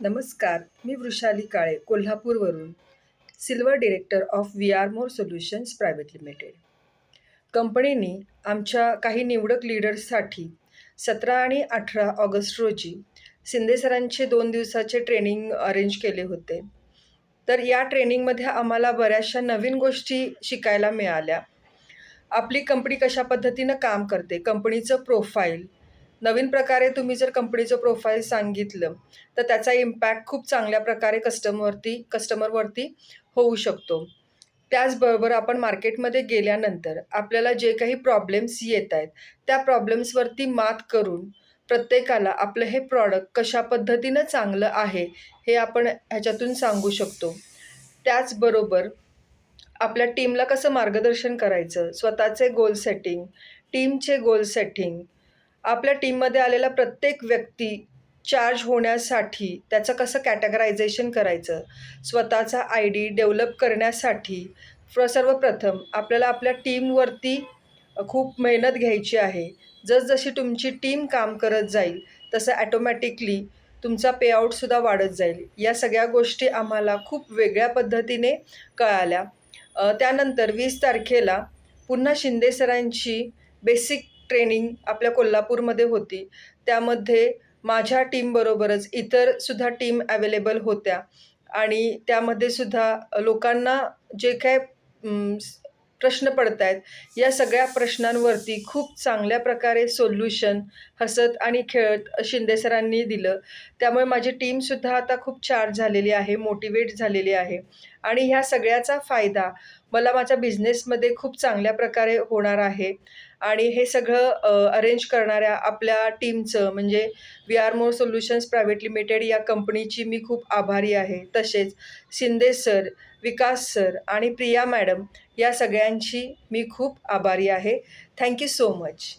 नमस्कार मी Vrushali Kale कोल्हापूरवरून. Silver director of V R more solutions private limited. कंपनीने आमच्या काही निवडक लीडर्ससाठी सतरा आणि अठरा ऑगस्ट रोजी शिंदे सरांचे दोन दिवसाचे ट्रेनिंग अरेंज केले होते. तर या ट्रेनिंगमध्ये आम्हाला बऱ्याचशा नवीन गोष्टी शिकायला मिळाल्या. आपली कंपनी कशा पद्धतीनं काम करते कंपनीचं प्रोफाईल नवीन प्रकारे तुम्ही जर कंपनीचं प्रोफाईल सांगितलं तर त्याचा इम्पॅक्ट खूप चांगल्या प्रकारे कस्टमरवरती कस्टमरवरती होऊ शकतो. त्याचबरोबर आपण मार्केटमध्ये गेल्यानंतर आपल्याला जे काही प्रॉब्लेम्स येत आहेत त्या प्रॉब्लेम्सवरती मात करून प्रत्येकाला आपलं हे प्रॉडक्ट कशा पद्धतीनं चांगलं आहे हे आपण ह्याच्यातून सांगू शकतो. त्याचबरोबर आपल्या टीमला कसं मार्गदर्शन करायचं? स्वतःचे गोल सेटिंग टीमचे गोल सेटिंग आपल्या टीममध्ये आलेला प्रत्येक व्यक्ती चार्ज होण्यासाठी त्याचं कसं कॅटेगरायझेशन करायचं? स्वतःचा आय डी डेव्हलप करण्यासाठी प्र सर्वप्रथम आपल्याला आपल्या टीमवरती खूप मेहनत घ्यायची आहे. जसजशी तुमची टीम काम करत जाईल तसं ॲटोमॅटिकली तुमचा पेआउटसुद्धा वाढत जाईल. या सगळ्या गोष्टी आम्हाला खूप वेगळ्या पद्धतीने कळाल्या. त्यानंतर वीस तारखेला पुन्हा शिंदे सरांची बेसिक ट्रेनिंग आपल्या कोल्हापूरमध्ये होती. त्यामध्ये माझ्या टीमबरोबरच इतरसुद्धा टीम अवेलेबल होत्या. आणि त्यामध्ये सुद्धा लोकांना जे काय प्रश्न पडत आहेत या सगळ्या प्रश्नांवरती खूप चांगल्या प्रकारे सोल्युशन हसत आणि खेळत शिंदे सरांनी दिलं. त्यामुळे माझी टीमसुद्धा आता खूप चार्ज झालेली आहे मोटिवेट झालेली आहे. आणि ह्या सगळ्याचा फायदा मला माझ्या बिझनेसमध्ये खूप चांगल्या प्रकारे होणार आहे. आणि हे सगळं अरेंज करणाऱ्या आपल्या टीमचं म्हणजे we are more solutions private limited या कंपनीची मी खूप आभारी आहे. तसेच शिंदे सर विकास सर आणि प्रिया मॅडम या सगळ्यांची मी खूप आभारी आहे. Thank you so much